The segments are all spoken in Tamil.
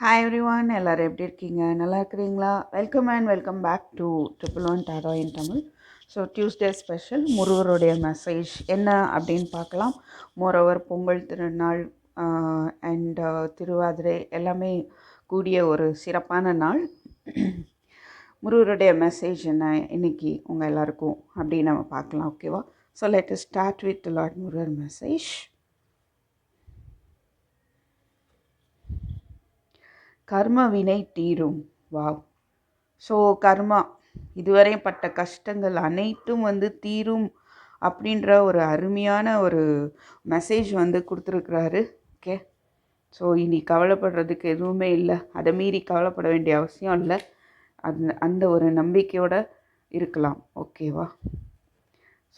ஹாய் எவ்ரி ஒன் எல்லோரும் எப்படி இருக்கீங்க? நல்லா இருக்கிறீங்களா? Welcome and welcome back to triple one tarot in Tamil so Tuesday special முருகருடைய message என்ன அப்படின்னு பார்க்கலாம். மோரோவர் பொங்கல் திருநாள் அண்ட் திருவாதிரை எல்லாமே கூடிய ஒரு சிறப்பான நாள். முருகருடைய மெசேஜ் என்ன இன்னைக்கு உங்கள் எல்லாருக்கும் அப்படின்னு நம்ம பார்க்கலாம் ஓகேவா so let start with lord Murugar message கர்ம வினை தீரும். வாவ். ஸோ கர்மா இதுவரை பட்ட கஷ்டங்கள் அனைத்தும் வந்து தீரும் அப்படின்ற ஒரு அருமையான ஒரு மெசேஜ் வந்து கொடுத்துருக்குறாரு. ஓகே ஸோ இனி கவலைப்படுறதுக்கு எதுவுமே இல்லை. அதை மீறி கவலைப்பட வேண்டிய அவசியம் இல்லை. அந்த அந்த ஒரு நம்பிக்கையோடு இருக்கலாம். ஓகேவா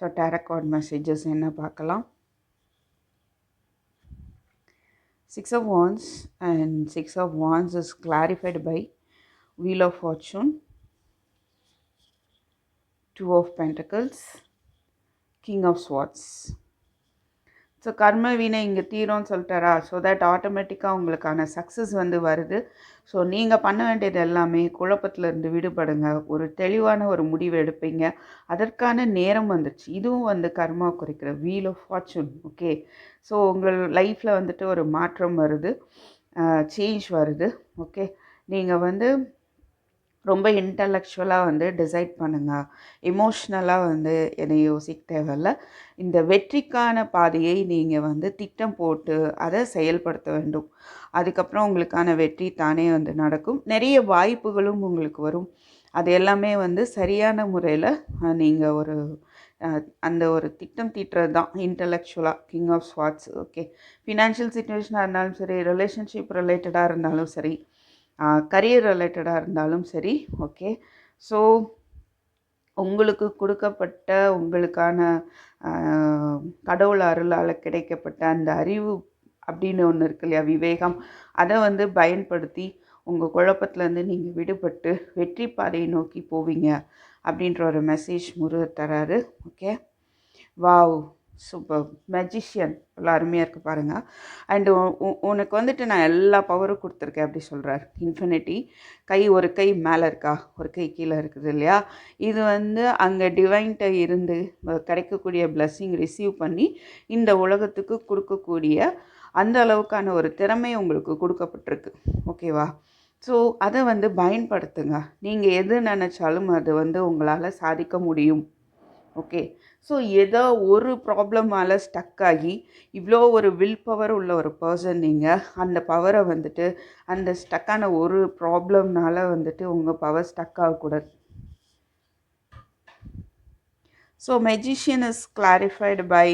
ஸோ டேரக்கார்ட் மெசேஜஸ் என்ன பார்க்கலாம்? Six of Wands and Six of Wands is clarified by Wheel of Fortune, Two of Pentacles, King of Swords. So கர்ம வீணை இங்கே தீரும்னு சொல்லிட்டாரா? ஸோ தட் ஆட்டோமேட்டிக்காக உங்களுக்கான சக்ஸஸ் வந்து வருது. ஸோ நீங்கள் பண்ண வேண்டியது எல்லாமே குழப்பத்திலேருந்து விடுபடுங்க. ஒரு தெளிவான ஒரு முடிவு எடுப்பீங்க. அதற்கான நேரம் வந்துடுச்சு இதுவும் வந்து கர்மா குறிக்கிற wheel of fortune okay so உங்கள் லைஃப்பில் வந்துட்டு ஒரு மாற்றம் வருது. சேஞ்ச் வருது ஓகே நீங்கள் வந்து ரொம்ப இன்டலெக்சுவலாக வந்து டிசைட் பண்ணுங்கள் எமோஷ்னலாக வந்து எதை யோசிக்க தேவையில்ல இந்த வெற்றிக்கான பாதையை நீங்கள் வந்து திட்டம் போட்டு அதை செயல்படுத்த வேண்டும். அதுக்கப்புறம் உங்களுக்கான வெற்றி தானே வந்து நடக்கும். நிறைய வாய்ப்புகளும் உங்களுக்கு வரும். அது எல்லாமே வந்து சரியான முறையில் நீங்கள் ஒரு அந்த ஒரு திட்டம் தீட்டுறது தான். இன்டலெக்சுவலாக king of swords okay financial சுச்சுவேஷனாக இருந்தாலும் சரி ரிலேஷன்ஷிப் ரிலேட்டடாக இருந்தாலும் சரி கரியர் ரிலேட்டடாக இருந்தாலும் சரி ஓகே ஸோ உங்களுக்கு கொடுக்கப்பட்ட உங்களுக்கான கடவுள் அருளால் கிடைக்கப்பட்ட அந்த அறிவு அப்படின்னு ஒன்று இருக்கு இல்லையா விவேகம் அதை வந்து பயன்படுத்தி உங்கள் குழப்பத்துலேருந்து நீங்கள் விடுபட்டு வெற்றி பாதையை நோக்கி போவீங்க அப்படின்ற ஒரு மெசேஜ் முருகர் தராரு ஓகே வாவ் சூப்பர் மெஜிஷியன் எல்லாம் அருமையாக இருக்குது பாருங்கள் அண்டு உனக்கு வந்துட்டு நான் எல்லா பவரும் கொடுத்துருக்கேன் அப்படி சொல்கிறார் இன்ஃபினிட்டி கை ஒரு கை மேலே இருக்கா? ஒரு கை கீழே இருக்குது இல்லையா? இது வந்து அங்கே டிவைன்ட்ட இருந்து கிடைக்கக்கூடிய பிளஸ்ஸிங் ரிசீவ் பண்ணி இந்த உலகத்துக்கு கொடுக்கக்கூடிய அந்த அளவுக்கான ஒரு திறமை உங்களுக்கு கொடுக்கப்பட்டிருக்கு. ஓகேவா ஸோ அதை வந்து பயன்படுத்துங்க. நீங்கள் எது நினச்சாலும் அது வந்து உங்களால் சாதிக்க முடியும். ஓகே ஸோ ஏதோ ஒரு ப்ராப்ளமால் ஸ்டக் ஆகி இவ்வளோ ஒரு வில் பவர் உள்ள ஒரு பர்சன் நீங்கள் அந்த பவரை வந்துட்டு அந்த ஸ்டக்கான ஒரு ப்ராப்ளம்னால வந்துட்டு உங்கள் பவர் ஸ்டக் ஆகக்கூடாது. So magician is clarified by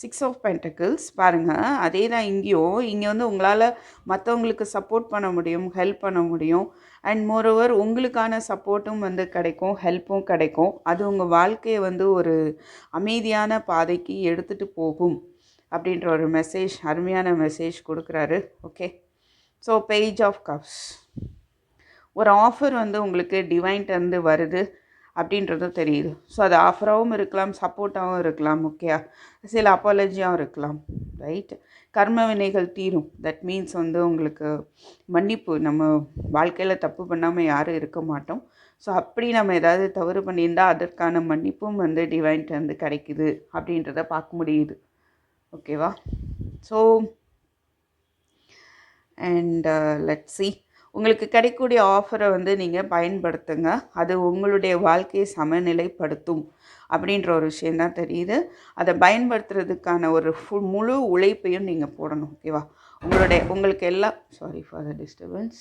six of pentacles பாருங்கள் அதே தான் இங்கேயும் இங்கே வந்து உங்களால் மற்றவங்களுக்கு சப்போர்ட் பண்ண முடியும் ஹெல்ப் பண்ண முடியும். அண்ட் மோரோவர் உங்களுக்கான சப்போர்ட்டும் வந்து கிடைக்கும் ஹெல்ப்பும் கிடைக்கும். அது உங்கள் வாழ்க்கையை வந்து ஒரு அமைதியான பாதைக்கு எடுத்துகிட்டு போகும் அப்படின்ற ஒரு மெசேஜ் அருமையான மெசேஜ் கொடுக்குறாரு. Okay so page of cups ஒரு ஆஃபர் வந்து உங்களுக்கு டிவைன்ட்டு வருது. அப்படின்றதும் தெரியுது. ஸோ அது ஆஃபராகவும் இருக்கலாம் சப்போர்ட்டாகவும் இருக்கலாம் ஓகே சில அப்பாலஜியாகவும் இருக்கலாம் ரைட் கர்ம வினைகள் தீரும். தட் மீன்ஸ் வந்து உங்களுக்கு மன்னிப்பு நம்ம வாழ்க்கையில் தப்பு பண்ணாமல் யாரும் இருக்க மாட்டோம். ஸோ அப்படி நம்ம ஏதாவது தவறு பண்ணியிருந்தால் அதற்கான மன்னிப்பும் வந்து டிவைன்ட்டு வந்து கிடைக்குது அப்படின்றத பார்க்க முடியுது. ஓகேவா ஸோ அண்ட் லெட் சி உங்களுக்கு கிடைக்கக்கூடிய ஆஃபரை வந்து நீங்கள் பயன்படுத்துங்க. அது உங்களுடைய வாழ்க்கையை சமநிலைப்படுத்தும் அப்படின்ற ஒரு விஷயந்தான் தெரியுது. அதை பயன்படுத்துறதுக்கான ஒரு ஃபுல் முழு உழைப்பையும் நீங்கள் போடணும் ஓகேவா உங்களுடைய உங்களுக்கு எல்லா சாரி ஃபார் த டிஸ்டர்பன்ஸ்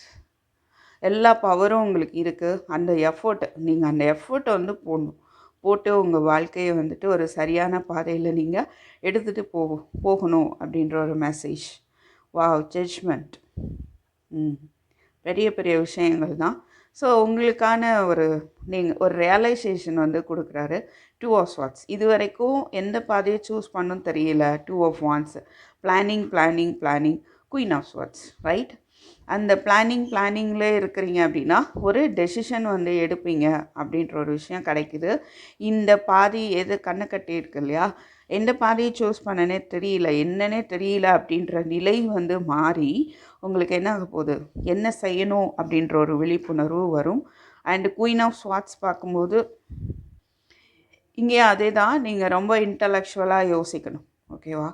எல்லா பவரும் உங்களுக்கு இருக்குது அந்த எஃபோர்ட்டை நீங்கள் அந்த எஃபோர்ட்டை வந்து போடணும். போட்டு உங்கள் வாழ்க்கையை வந்துட்டு ஒரு சரியான பாதையில் நீங்கள் எடுத்துகிட்டு போ போகணும் அப்படின்ற ஒரு மெசேஜ் வாவ் ஜட்ஜ்மெண்ட் ம். பெரிய பெரிய விஷயங்கள் தான். ஸோ உங்களுக்கான ஒரு நீங்கள் ஒரு ரியலைசேஷன் வந்து கொடுக்குறாரு. டூ ஆஃப் ஸ்வாட்ஸ் இது வரைக்கும் எந்த பாதையை சூஸ் பண்ணும் தெரியல. Two of wands planning planning planning queen of swords right அந்த பிளானிங் பிளானிங்கில் இருக்கிறீங்க அப்படின்னா ஒரு டெசிஷன் வந்து எடுப்பீங்க அப்படின்ற ஒரு விஷயம் கிடைக்குது. இந்த பாதி எது கண்ணை கட்டி இருக்கு இல்லையா? எந்த பாதையை சூஸ் பண்ணனே தெரியல என்னன்னே தெரியல அப்படின்ற நிலை வந்து மாறி உங்களுக்கு என்ன ஆக போகுது? என்ன செய்யணும் அப்படின்ற ஒரு விழிப்புணர்வு வரும். அண்டு குயின் ஆஃப் ஸ்வாட்ஸ் பார்க்கும்போது இங்கே அதே தான் நீங்கள் ரொம்ப இன்டலெக்சுவலாக யோசிக்கணும். ஓகேவா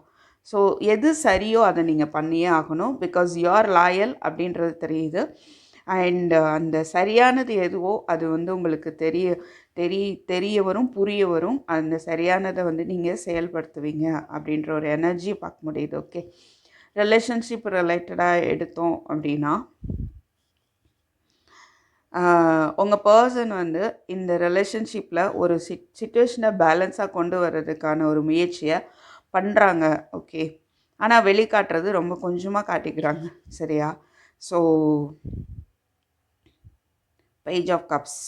ஸோ எது சரியோ அதை நீங்கள் பண்ணியே ஆகணும். பிகாஸ் யூஆர் லாயல் அப்படின்றது தெரியுது. அண்ட் uh, அந்த சரியானது எதுவோ அது வந்து உங்களுக்கு தெரிய தெரிய தெரிய வரும் புரிய வரும். அந்த சரியானதை வந்து நீங்கள் செயல்படுத்துவீங்க அப்படின்ற ஒரு எனர்ஜி பார்க்க முடியுது. ஓகே ரிலேஷன்ஷிப் ரிலேட்டடாக எடுத்தோம் அப்படின்னா உங்கள் பர்சன் வந்து இந்த ரிலேஷன்ஷிப்பில் ஒரு சிட் சுச்சுவேஷனை பேலன்ஸாக கொண்டு வர்றதுக்கான ஒரு முயற்சியை பண்ணுறாங்க ஓகே ஆனால் வெளிக்காட்டுறது ரொம்ப கொஞ்சமாக காட்டிக்கிறாங்க. சரியா? So page of cups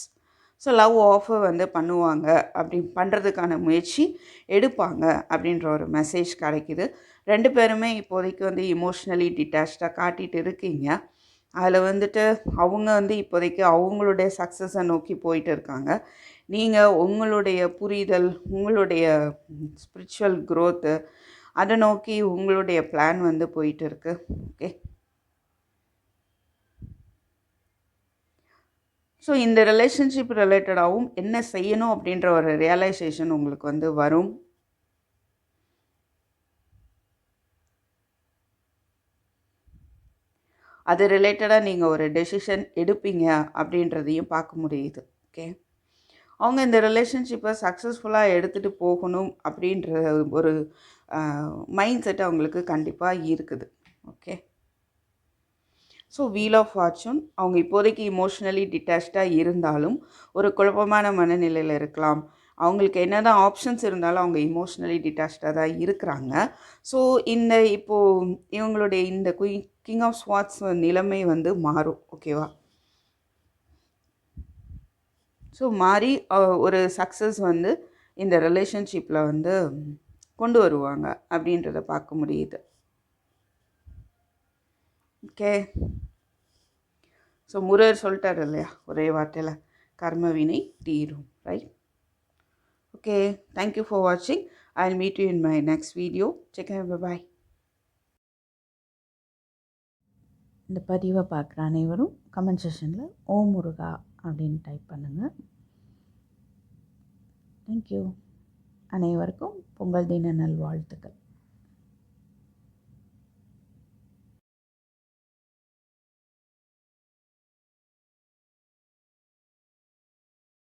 so love offer வந்து பண்ணுவாங்க. அப்படி பண்ணுறதுக்கான முயற்சி எடுப்பாங்க அப்படின்ற ஒரு மெசேஜ் கிடைக்குது. ரெண்டு பேருமே இப்போதைக்கு வந்து இமோஷ்னலி டிட்டாச்சாக காட்டிகிட்டு இருக்கீங்க. அதில் வந்துட்டு அவங்க வந்து இப்போதைக்கு அவங்களுடைய சக்ஸஸை நோக்கி போயிட்டு இருக்காங்க. நீங்கள் உங்களுடைய புரிதல் உங்களுடைய ஸ்பிரிச்சுவல் க்ரோத்து அதை நோக்கி உங்களுடைய பிளான் வந்து போயிட்டு இருக்கு. ஓகே ஸோ இந்த ரிலேஷன்ஷிப் ரிலேட்டடாகவும் என்ன செய்யணும் அப்படின்ற ஒரு ரியலைசேஷன் உங்களுக்கு வந்து வரும். அது ரிலேட்டடாக நீங்கள் ஒரு டெசிஷன் எடுப்பீங்க அப்படின்றதையும் பார்க்க முடியுது. ஓகே அவங்க இந்த ரிலேஷன்ஷிப்பை சக்ஸஸ்ஃபுல்லாக எடுத்துகிட்டு போகணும் அப்படின்ற ஒரு மைண்ட் செட் அவங்களுக்கு கண்டிப்பாக இருக்குது. Okay so wheel of fortune அவங்க இப்போதைக்கு இமோஷ்னலி டிட்டாச்சாக இருந்தாலும் ஒரு குழப்பமான மனநிலையில் இருக்கலாம். அவங்களுக்கு என்ன தான் ஆப்ஷன்ஸ் இருந்தாலும் அவங்க இமோஷ்னலி டிட்டாச்சாக தான் இருக்கிறாங்க. ஸோ இந்த இப்போது இவங்களுடைய இந்த குயின் கிங் ஆஃப் ஸ்வாட்ஸ் நிலைமை வந்து மாறும். ஓகேவா ஸோ மாறி ஒரு சக்ஸஸ் வந்து இந்த ரிலேஷன்ஷிப்பில் வந்து கொண்டு வருவாங்க அப்படின்றத பார்க்க முடியுது. ஓகே ஸோ முருகர் சொல்லிட்டார் இல்லையா? ஒரே வார்த்தையில் கர்மவினை தீரும். ரைட் ஓகே தேங்க்யூ ஃபார் வாட்சிங் I meet you in my next video check bye இந்த பதிவை பார்க்குற அனைவரும் கமெண்ட் செஷனில் ஓ முருகா. அப்படின்னு டைப் பண்ணுங்கள் தேங்க்யூ அனைவருக்கும் பொங்கல் தின நல்வாழ்த்துக்கள்.